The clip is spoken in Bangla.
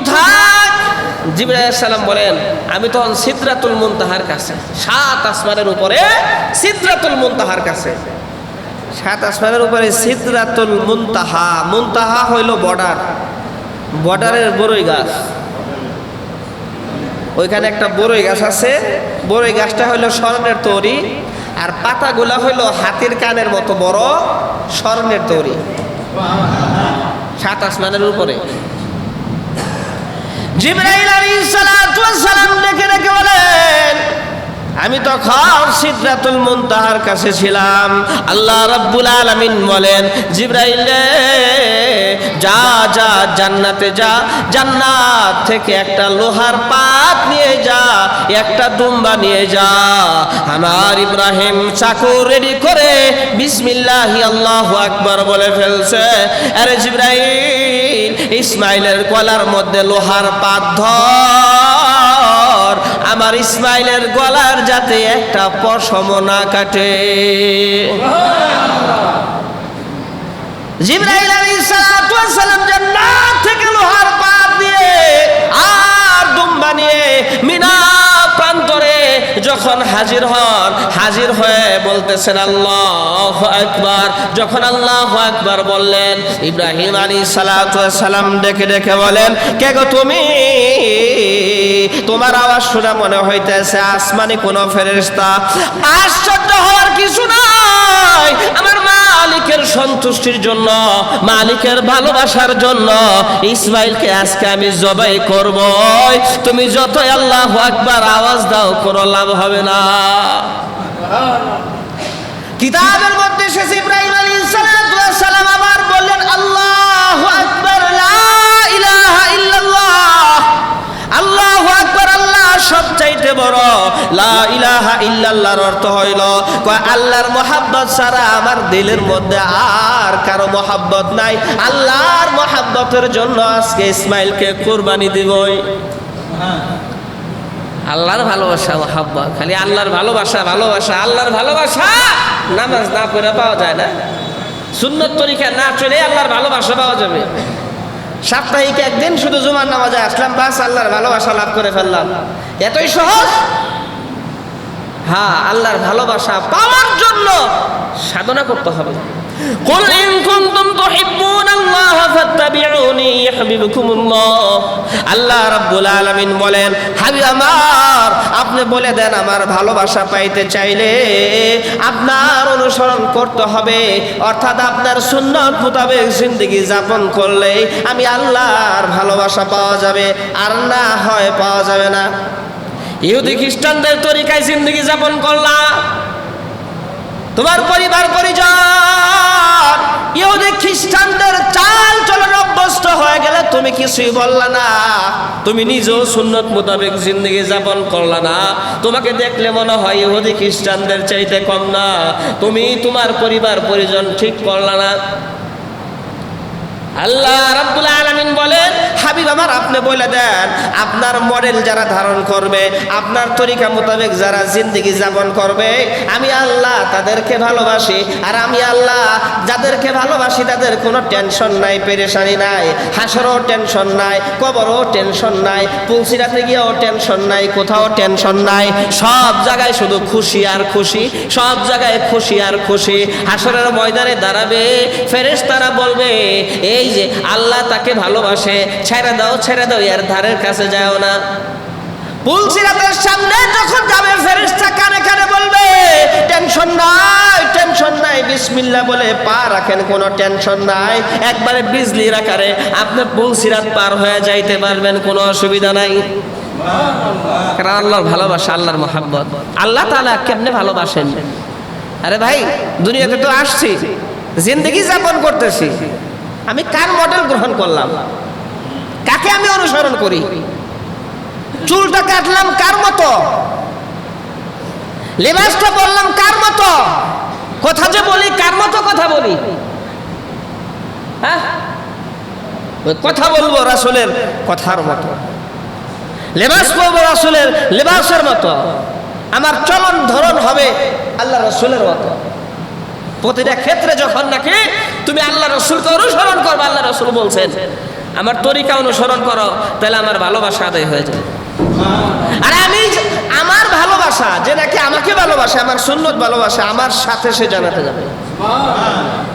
কোথায় জিবরাইল বলেন, আমি তখন সিদ্রাতুল মুনতাহার কাছে, সাত আসমানের উপরে সিদ্রাতুল মুনতাহার কাছে। সাত আসমানের উপরে সিদ্রাতুল মুনতাহা মুনতাহা হইল বর্ডার, বর্ডারের বড়ই গাছ। ওইখানে একটা বড়ই গাছ আছে বড়ই গাছটা হইল স্বর্ণের তৈরি, আর পাতাগুলা হইল হাতির কানের মতো বড় স্বর্ণের তৈরি। সাত আসমানের উপরে। জিব্রাইল আলী সালাম ডেকে ডেকে বলেন আমি তখন সিদরাতুল মুনতাহার কাছে ছিলাম। আল্লাহ রাব্বুল আলামিন বলেন, জিব্রাইল যা যা, জান্নাতে যা, জান্নাত থেকে একটা লোহার পাত নিয়ে যা, একটা দুম্বা নিয়ে যা। আমার ইব্রাহিম চাকু রেডি করে বিসমিল্লাহি আল্লাহু আকবার বলে ফেলছে। আরে জিব্রাইল, ইসমাইলের গলার মধ্যে লোহার পাত ধর। আমার ইসমাইলের গলার যাতে একটা পশম না কাটে। জিব্রাইল আলাইহিস সালাতু ওয়াস সালাম জান্নাত থেকে লোহার পা দিয়ে আর দুম্বা নিয়ে মিনা প্রান্তরে যখন হাজির হন হাজির হয়ে বলতেছেন, আল্লাহ একবার যখন আল্লাহ আকবার বললেন, ইব্রাহিম আলী সালাম ডেকে ডেকে বলেন, কে গো তুমি? তোমার আওয়াজ শোনা মনে হইতেছে, আসমানি কোন ফেরেশতা। আশ্চর্য হওয়ার কিছু নাই। আমার মালিকের সন্তুষ্টির জন্য, মালিকের ভালোবাসার জন্য ইসমাইলকে আজকে আমি জবাই করব তুমি যতই আল্লাহ আকবার আওয়াজ দাও, কোনো লাভ হবে না। কিতাবের মধ্যে শেষ ইব্রাহিম আলাইহিস সালাম আবার বললেন, আল্লাহু আকবার আল্লাহু আল্লাহ সবচাইতে বড়। লা ইলাহা ইল্লাল্লাহর অর্থ হইল, কয়, আল্লাহর মোহাব্বত ছাড়া আমার দিলের মধ্যে আর কারও মোহাব্বত নাই। আল্লাহর মোহাব্বতের জন্য আজকে ইসমাইলকে কুরবানি দিবই। আল্লাহর ভালোবাসা মোহাব্বত খালি আল্লাহর ভালোবাসা ভালোবাসা আল্লাহর ভালোবাসা নামাজ না পড়ে পাওয়া যায় না সুন্নত তরিকা না চলে আল্লাহর ভালোবাসা পাওয়া যাবে সাপ্তাহিক একদিন শুধু জুমার নামাজে আসলাম বাস আল্লাহর ভালোবাসা লাভ করে ফেললাম এতই সহজ হ্যাঁ আল্লাহর ভালোবাসা পাওয়ার জন্য সাধনা করতে হবে قل إن كنتم تحبون الله فاتبعوني يحببكم الله আল্লাহ রাব্বুল আলামিন বলেন হাবিব আমার, আপনি বলে দেন আমার ভালোবাসা পাইতে চাইলে আপনার অনুসরণ করতে হবে। অর্থাৎ আপনার সুন্নত মোতাবেক জিন্দগি যাপন করলে আমি আল্লাহর ভালোবাসা পাওয়া যাবে, আর না হয় পাওয়া যাবে না। ইহুদি খ্রিস্টানদের তরিকায় জিন্দগি যাপন করলাম তোমার পরিবার, পরিজন, ইহুদি খ্রিস্টানদের তুমি কিছুই বললা না। তুমি নিজেও সুন্নত মোতাবেক জিন্দগি যাপন করলা না। তোমাকে দেখলে মনে হয় ইহুদি খ্রিস্টানদের চাইতে কম না। তুমি তোমার পরিবার, পরিজন ঠিক করলা না। আল্লাহ রাব্বুল আলামিন বলেন, হাবিব আমার, আপনি বলে দেন, আপনার মডেল যারা ধারণ করবে, আপনার তরিকা মোতাবেক যারা জিন্দগি যাপন করবে, আমি আল্লাহ তাদেরকে ভালোবাসি, আর আমি আল্লাহ যাদেরকে ভালোবাসি তাদের কোনো টেনশন নাই, পেরেশানি নাই, হাসরও টেনশন নাই, কবরও টেনশন নাই, পুলসিরাতে গিয়েও টেনশন নাই, কোথাও টেনশন নাই, সব জায়গায় শুধু খুশি আর খুশি, সব জায়গায় খুশি আর খুশি, হাসরের ময়দানে দাঁড়াবে ফেরেশ তারা বলবে এই যে আল্লাহ তাকে ভালোবাসে, ছেড়ে দাও ছেড়ে দাও, এর ধারের কাছে যাও না। পুলসিরাতের সামনে যখন যাবে, ফেরেশতা কানে কানে বলবে, টেনশন নাই টেনশন নাই, বিসমিল্লাহ বলে পা রাখেন, কোনো টেনশন নাই। একবারে বিজলি রাখারে আপনি পুলসিরাত পার হয়ে যাইতে পারবেন, কোনো অসুবিধা নাই। কারণ আল্লাহর ভালোবাসা, আল্লাহর মোহাব্বত। আল্লাহ তাআলা কেমনে ভালোবাসেন? আরে ভাই, দুনিয়াতে তো আসছি, জিন্দগি যাপন করতেছি। আমি কার মডেল গ্রহণ করলাম? কাকে আমি অনুসরণ করি? চুলটা কাটলাম কার মতো? লেবাসটা বললাম কার মতো? কথা যে বলি, কার মতো কথা বলি? হ্যাঁ? কথা বলব রাসুলের কথার মতো। লেবাস পরবো রাসুলের লেবাসের মতো। আমার চলন ধরন হবে আল্লাহ রসুলের মতো। প্রতিটা ক্ষেত্রে যখন নাকি তুমি আল্লাহ রসুলকে অনুসরণ করব, আল্লাহ রসুল বলছেন, আমার তরিকা অনুসরণ করো, তাহলে আমার ভালোবাসা আদায় হয়ে যায় আর আমি আমার ভালোবাসা, যে নাকি আমাকে ভালোবাসে, আমার সুন্নত ভালোবাসা, আমার সাথে সে জানাতে যাবে।